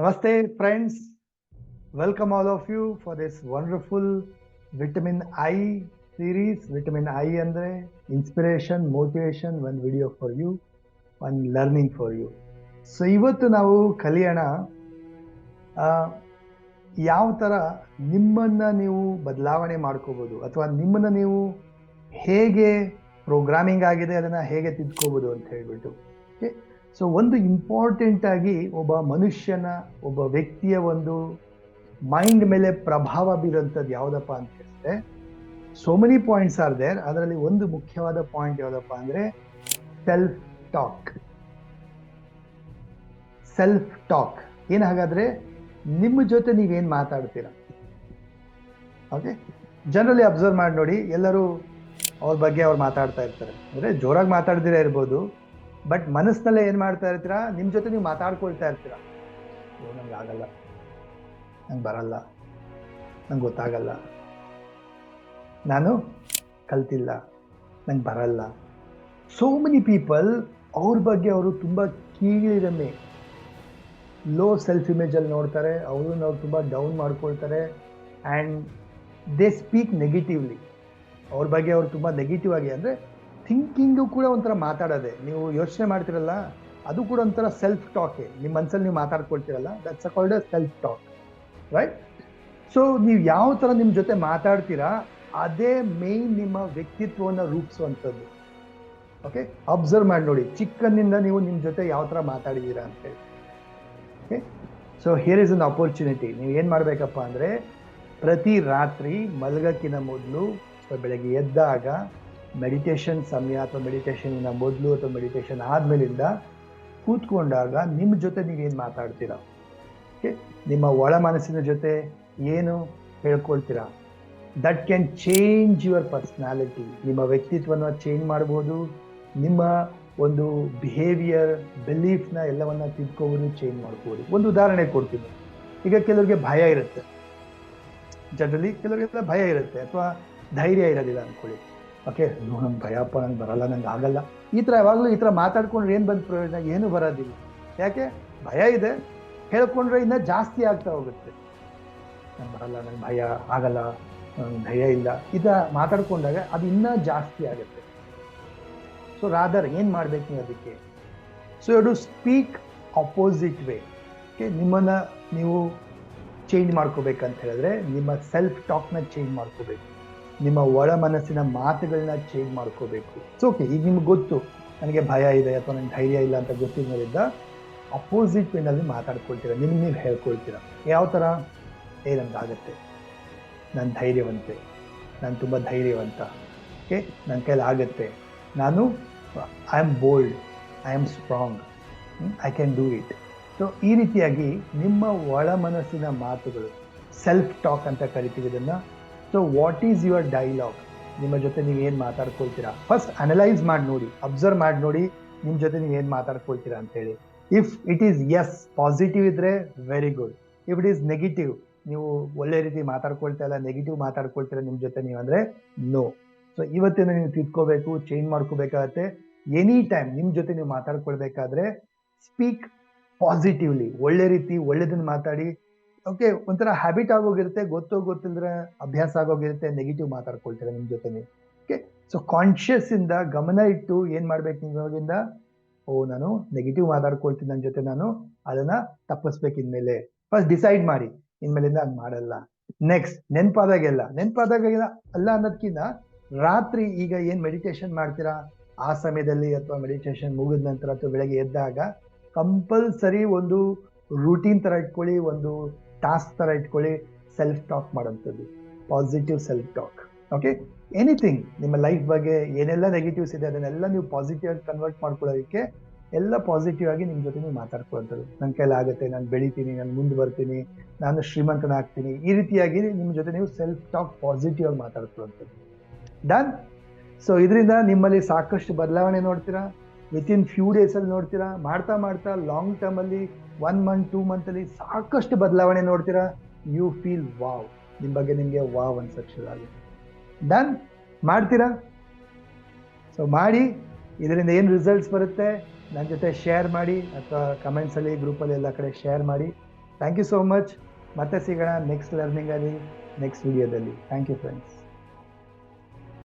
Namaste, friends. Welcome all of you for this wonderful Vitamin I series. Vitamin I ಅಂದರೆ inspiration motivation one video for you one learning for you so ಇವತ್ತು ನಾವು ಕಲಿಯೋಣ ಯಾವ ಥರ ನಿಮ್ಮನ್ನು ನೀವು ಬದಲಾವಣೆ ಮಾಡ್ಕೋಬೋದು ಅಥವಾ ನಿಮ್ಮನ್ನು ನೀವು ಹೇಗೆ ಪ್ರೋಗ್ರಾಮಿಂಗ್ ಆಗಿದೆ ಅದನ್ನು ಹೇಗೆ ತಿದ್ಕೋಬೋದು ಅಂತ ಹೇಳ್ಬಿಟ್ಟು ಸೊ ಒಂದು ಇಂಪಾರ್ಟೆಂಟ್ ಆಗಿ ಒಬ್ಬ ಮನುಷ್ಯನ, ಒಬ್ಬ ವ್ಯಕ್ತಿಯ ಒಂದು ಮೈಂಡ್ ಮೇಲೆ ಪ್ರಭಾವ ಬೀರುವಂಥದ್ದು ಯಾವುದಪ್ಪ ಅಂತ ಹೇಳಿದ್ರೆ so many points are there ಅದರಲ್ಲಿ ಒಂದು ಮುಖ್ಯವಾದ ಪಾಯಿಂಟ್ ಯಾವುದಪ್ಪ ಅಂದ್ರೆ ಸೆಲ್ಫ್ ಟಾಕ್ ಸೆಲ್ಫ್ ಟಾಕ್ ಏನು ಹಾಗಾದ್ರೆ, ನಿಮ್ಮ ಜೊತೆ ನೀವೇನ್ ಮಾತಾಡ್ತೀರ? ಓಕೆ ಜನರಲಿ ಅಬ್ಸರ್ವ್ ಮಾಡಿ ನೋಡಿ. ಎಲ್ಲರೂ ಅವ್ರ ಬಗ್ಗೆ ಅವ್ರು ಮಾತಾಡ್ತಾ ಇರ್ತಾರೆ. ಅಂದ್ರೆ ಜೋರಾಗಿ ಮಾತಾಡ್ದಿರ ಇರ್ಬೋದು. ಬಟ್ ಮನಸ್ಸಿನಲ್ಲೇ ಏನು ಮಾಡ್ತಾ ಇರ್ತೀರಾ? ನಿಮ್ಮ ಜೊತೆ ನೀವು ಮಾತಾಡ್ಕೊಳ್ತಾ ಇರ್ತೀರಾ? ನಂಗೆ ಆಗಲ್ಲ. ನಂಗೆ ಬರಲ್ಲ. ನಂಗೆ ಗೊತ್ತಾಗಲ್ಲ. ನಾನು ಕಲ್ತಿಲ್ಲ. ನಂಗೆ ಬರಲ್ಲ. ಸೋ ಮೆನಿ ಪೀಪಲ್ ಅವ್ರ ಬಗ್ಗೆ ಅವರು ತುಂಬ ಕೀಳಿರಮೆ ಲೋ ಸೆಲ್ಫ್ ಇಮೇಜಲ್ಲಿ ನೋಡ್ತಾರೆ. ಅವ್ರನ್ನ ಅವ್ರು ತುಂಬ ಡೌನ್ ಮಾಡ್ಕೊಳ್ತಾರೆ. ಆ್ಯಂಡ್ ದೇ ಸ್ಪೀಕ್ ನೆಗೆಟಿವ್ಲಿ ಅವ್ರ ಬಗ್ಗೆ ಅವ್ರು ತುಂಬ ನೆಗೆಟಿವ್ ಆಗಿ, ಅಂದರೆ ಥಿಂಕಿಂಗು ಕೂಡ ಒಂಥರ ಮಾತಾಡೋದೆ. ನೀವು ಯೋಚನೆ ಮಾಡ್ತಿರಲ್ಲ, ಅದು ಕೂಡ ಒಂಥರ ಸೆಲ್ಫ್ ಟಾಕೆ ನಿಮ್ಮ ಮನಸ್ಸಲ್ಲಿ ನೀವು ಮಾತಾಡ್ಕೊಳ್ತಿರಲ್ಲ that's a called a self talk right so ನೀವು ಯಾವ ಥರ ನಿಮ್ಮ ಜೊತೆ ಮಾತಾಡ್ತೀರಾ, ಅದೇ ಮೇಯ್ನ್ ನಿಮ್ಮ ವ್ಯಕ್ತಿತ್ವವನ್ನು ರೂಪಿಸುವಂಥದ್ದು. ಓಕೆ ಅಬ್ಸರ್ವ್ ಮಾಡಿ ನೋಡಿ. ಚಿಕ್ಕನಿಂದ ನೀವು ನಿಮ್ಮ ಜೊತೆ ಯಾವ ಥರ ಮಾತಾಡಿದ್ದೀರಾ ಅಂತೇಳಿ okay so here is an opportunity ನೀವು ಏನು ಮಾಡಬೇಕಪ್ಪ ಅಂದರೆ, ಪ್ರತಿ ರಾತ್ರಿ ಮಲಗಕ್ಕಿನ ಮೊದಲು ಬೆಳಗ್ಗೆ ಎದ್ದಾಗ ಮೆಡಿಟೇಷನ್ ಸಮಯ ಅಥವಾ ಮೆಡಿಟೇಷನಿನ ಮೊದಲು ಅಥವಾ ಮೆಡಿಟೇಷನ್ ಆದಮೇಲಿಂದ ಕೂತ್ಕೊಂಡಾಗ ನಿಮ್ಮ ಜೊತೆ ನೀವೇನು ಮಾತಾಡ್ತೀರಾ? ಓಕೆ ನಿಮ್ಮ ಒಳ ಮನಸ್ಸಿನ ಜೊತೆ ಏನು ಹೇಳ್ಕೊಳ್ತೀರಾ? That can change your personality ನಿಮ್ಮ ವ್ಯಕ್ತಿತ್ವನ ಚೇಂಜ್ ಮಾಡ್ಬೋದು. ನಿಮ್ಮ ಒಂದು ಬಿಹೇವಿಯರ್ ಬಿಲೀಫ್ನ ಎಲ್ಲವನ್ನ ತಿದ್ಕೋಬೋದು ಚೇಂಜ್ ಮಾಡ್ಬೋದು. ಒಂದು ಉದಾಹರಣೆ ಕೊಡ್ತೀನಿ. ಈಗ ಕೆಲವರಿಗೆ ಭಯ ಇರುತ್ತೆ. ಜನರಲ್ಲಿ ಕೆಲವರಿಗೆಲ್ಲ ಭಯ ಇರುತ್ತೆ ಅಥವಾ ಧೈರ್ಯ ಇರೋದಿಲ್ಲ ಅಂದ್ಕೊಳ್ಳಿ. ಓಕೆ ನಂಗೆ ಭಯಪ್ಪ ನಂಗೆ ಬರಲ್ಲ, ನಂಗೆ ಆಗಲ್ಲ. ಈ ಥರ ಯಾವಾಗಲೂ ಈ ಥರ ಮಾತಾಡ್ಕೊಂಡ್ರೆ ಏನು ಬಂದು ಪ್ರಯೋಜನ? ಏನು ಬರೋದಿಲ್ಲ. ಯಾಕೆ? ಭಯ ಇದೆ. ಹೇಳ್ಕೊಂಡ್ರೆ ಇನ್ನೂ ಜಾಸ್ತಿ ಆಗ್ತಾ ಹೋಗುತ್ತೆ. ನಂಗೆ ಬರಲ್ಲ, ನಂಗೆ ಭಯ ಆಗಲ್ಲ, ನಂಗೆ ಭಯ ಇಲ್ಲ. ಇದ ಮಾತಾಡ್ಕೊಂಡಾಗ ಅದು ಇನ್ನೂ ಜಾಸ್ತಿ ಆಗುತ್ತೆ. ಸೊ ರಾದರ್ ಏನು ಮಾಡ್ಬೇಕು ನೀವು ಅದಕ್ಕೆ? So you speak opposite way okay ನಿಮ್ಮನ್ನು ನೀವು ಚೇಂಜ್ ಮಾಡ್ಕೋಬೇಕಂತ ಹೇಳಿದ್ರೆ, ನಿಮ್ಮ ಸೆಲ್ಫ್ ಟಾಕ್ನ ಚೇಂಜ್ ಮಾಡ್ಕೋಬೇಕು. ನಿಮ್ಮ ಒಳ ಮನಸ್ಸಿನ ಮಾತುಗಳನ್ನ ಚೇಂಜ್ ಮಾಡ್ಕೋಬೇಕು. ಸೊ ಓಕೆ ಈಗ ನಿಮ್ಗೆ ಗೊತ್ತು. ನನಗೆ ಭಯ ಇದೆ ಅಥವಾ ನನಗೆ ಧೈರ್ಯ ಇಲ್ಲ ಅಂತ ಗೊತ್ತಿರೋದ್ರಿಂದ ಅಪೋಸಿಟ್ ವೇನಲ್ಲಿ ಮಾತಾಡ್ಕೊಳ್ತೀರ. ನಿಮ್ಗೆ ನೀವು ಹೇಳ್ಕೊಳ್ತೀರ. ಯಾವ ಥರ ಏ ನಮ್ಗಾಗತ್ತೆ ನಾನು ಧೈರ್ಯವಂತೆ. ನಾನು ತುಂಬ ಧೈರ್ಯವಂತ. ಓಕೆ? ನನ್ನ ಕೈಲಿ ಆಗುತ್ತೆ. ನಾನು I am bold I am strong I can do it so ಈ ರೀತಿಯಾಗಿ ನಿಮ್ಮ ಒಳ ಮನಸ್ಸಿನ ಮಾತುಗಳು ಸೆಲ್ಫ್ ಟಾಕ್ ಅಂತ ಕರಿತೀವಿ ಇದನ್ನು so what is your dialogue ನಿಮ್ಮ ಜೊತೆ ನೀವು ಏನು ಮಾತಾಡ್ಕೊಳ್ತೀರಾ? ಫಸ್ಟ್ ಅನಲೈಸ್ ಮಾಡಿ ನೋಡಿ ಅಬ್ಸರ್ವ್ ಮಾಡಿ ನೋಡಿ ನಿಮ್ಮ ಜೊತೆ ನೀವು ಏನು ಮಾತಾಡ್ಕೊಳ್ತೀರಾ ಅಂತೇಳಿ if it is as positive ಇದ್ರೆ very good if it is negative ನೀವು ಒಳ್ಳೆ ರೀತಿ ಮಾತಾಡ್ಕೊಳ್ತಾ ಇಲ್ಲ ನೆಗೆಟಿವ್ ಮಾತಾಡ್ಕೊಳ್ತೀರಾ ನಿಮ್ಮ ಜೊತೆ ನೀವು ಅಂದರೆ ನೋ ಸೊ ಇವತ್ತಿನ ನೀವು ತಿದ್ಕೋಬೇಕು ಚೇಂಜ್ ಮಾಡ್ಕೋಬೇಕಾಗತ್ತೆ. ಎನಿ ಟೈಮ್ ನಿಮ್ಮ ಜೊತೆ ನೀವು ಮಾತಾಡ್ಕೊಳ್ಬೇಕಾದ್ರೆ ಸ್ಪೀಕ್ ಪಾಸಿಟಿವ್ಲಿ ಒಳ್ಳೆ ರೀತಿ ಒಳ್ಳೇದನ್ನ ಮಾತಾಡಿ ಓಕೆ ಒಂಥರ ಹ್ಯಾಬಿಟ್ ಆಗೋಗಿರುತ್ತೆ, ಗೊತ್ತು ಗೊತ್ತಿಲ್ಲದ್ರೆ ಅಭ್ಯಾಸ ಆಗೋಗಿರುತ್ತೆ ನೆಗೆಟಿವ್ ಮಾತಾಡ್ಕೊಳ್ತಾರೆ ನಿಮ್ಮ ಜೊತೆ ಓಕೆ ಸೊ ಕಾನ್ಷಿಯಸ್ ಇಂದ ಗಮನ ಇಟ್ಟು ಏನ್ ಮಾಡ್ಬೇಕು ನೀವು ಇವಾಗಿಂದ? ಓ, ನಾನು ನೆಗೆಟಿವ್ ಮಾತಾಡ್ಕೊಳ್ತೀನಿ ನನ್ನ ಜೊತೆ ನಾನು, ಅದನ್ನ ತಪ್ಪಿಸ್ಬೇಕು ಇನ್ಮೇಲೆ. ಫಸ್ಟ್ ಡಿಸೈಡ್ ಮಾಡಿ, ಇನ್ಮೇಲಿಂದ ಹಂಗೆ ಮಾಡಲ್ಲ. ನೆಕ್ಸ್ಟ್ ನೆನ್ಪಾದಾಗೆಲ್ಲ ನೆನ್ಪಾದಾಗ ಅಲ್ಲ ಅನ್ನೋದಕ್ಕಿಂತ ರಾತ್ರಿ ಈಗ ಏನ್ ಮೆಡಿಟೇಷನ್ ಮಾಡ್ತೀರಾ? ಆ ಸಮಯದಲ್ಲಿ ಅಥವಾ ಮೆಡಿಟೇಷನ್ ಮುಗಿದ ನಂತರ ಅಥವಾ ಬೆಳಗ್ಗೆ ಎದ್ದಾಗ ಕಂಪಲ್ಸರಿ ಒಂದು ರೂಟೀನ್ ತರ ಇಟ್ಕೊಳ್ಳಿ, ಒಂದು ಟಾಸ್ಕ್ ತರ ಇಟ್ಕೊಳ್ಳಿ self talk ಮಾಡೋಂಥದ್ದು positive self talk okay anything ನಿಮ್ಮ ಲೈಫ್ ಬಗ್ಗೆ ಏನೆಲ್ಲ ನೆಗೆಟಿವ್ಸ್ ಇದೆ, ಅದನ್ನೆಲ್ಲ ನೀವು ಪಾಸಿಟಿವ್ ಆಗಿ ಕನ್ವರ್ಟ್ ಮಾಡ್ಕೊಳ್ಳೋದಕ್ಕೆ ಎಲ್ಲ ಪಾಸಿಟಿವ್ ಆಗಿ ನಿಮ್ಮ ಜೊತೆ ನೀವು ಮಾತಾಡ್ಕೊಳ್ತದ್ದು ನನ್ನ ಕೈಲಿ ಆಗುತ್ತೆ, ನಾನು ಬೆಳಿತೀನಿ, ನಾನು ಮುಂದೆ ಬರ್ತೀನಿ, ನಾನು ಶ್ರೀಮಂತನಾಗ್ತೀನಿ ಈ ರೀತಿಯಾಗಿ ನಿಮ್ಮ ಜೊತೆ ನೀವು ಸೆಲ್ಫ್ ಟಾಕ್ ಪಾಸಿಟಿವ್ ಆಗಿ ಮಾತಾಡ್ಕೊಳ್ತದ್ದು ಡನ್ ಸೊ ಇದರಿಂದ ನಿಮ್ಮಲ್ಲಿ ಸಾಕಷ್ಟು ಬದಲಾವಣೆ ನೋಡ್ತೀರಾ? ವಿತ್ ಇನ್ ಫ್ಯೂ ಡೇಸಲ್ಲಿ ನೋಡ್ತೀರಾ? ಮಾಡ್ತಾ ಮಾಡ್ತಾ ಲಾಂಗ್ ಟರ್ಮಲ್ಲಿ ಒನ್ ಮಂತ್ ಟೂ ಮಂತಲ್ಲಿ ಸಾಕಷ್ಟು ಬದಲಾವಣೆ ನೋಡ್ತೀರಾ? ಯು ಫೀಲ್ ವಾವ್ ನಿಮ್ಮ ಬಗ್ಗೆ ನಿಮಗೆ ವಾವ್ ಅನ್ಸಕ್ ಶುರು ಆಗುತ್ತೆ. ಡನ್ ಮಾಡ್ತೀರಾ? ಸೊ ಮಾಡಿ. ಇದರಿಂದ ಏನು ರಿಸಲ್ಟ್ಸ್ ಬರುತ್ತೆ? ನನ್ನ ಜೊತೆ ಶೇರ್ ಮಾಡಿ. ಅಥವಾ ಕಮೆಂಟ್ಸಲ್ಲಿ ಗ್ರೂಪಲ್ಲಿ ಎಲ್ಲ ಕಡೆ ಶೇರ್ ಮಾಡಿ. ಥ್ಯಾಂಕ್ ಯು ಸೋ ಮಚ್ ಮತ್ತೆ ಸಿಗೋಣ ನೆಕ್ಸ್ಟ್ ಲರ್ನಿಂಗಲ್ಲಿ ನೆಕ್ಸ್ಟ್ ವಿಡಿಯೋದಲ್ಲಿ ಥ್ಯಾಂಕ್ ಯು ಫ್ರೆಂಡ್ಸ್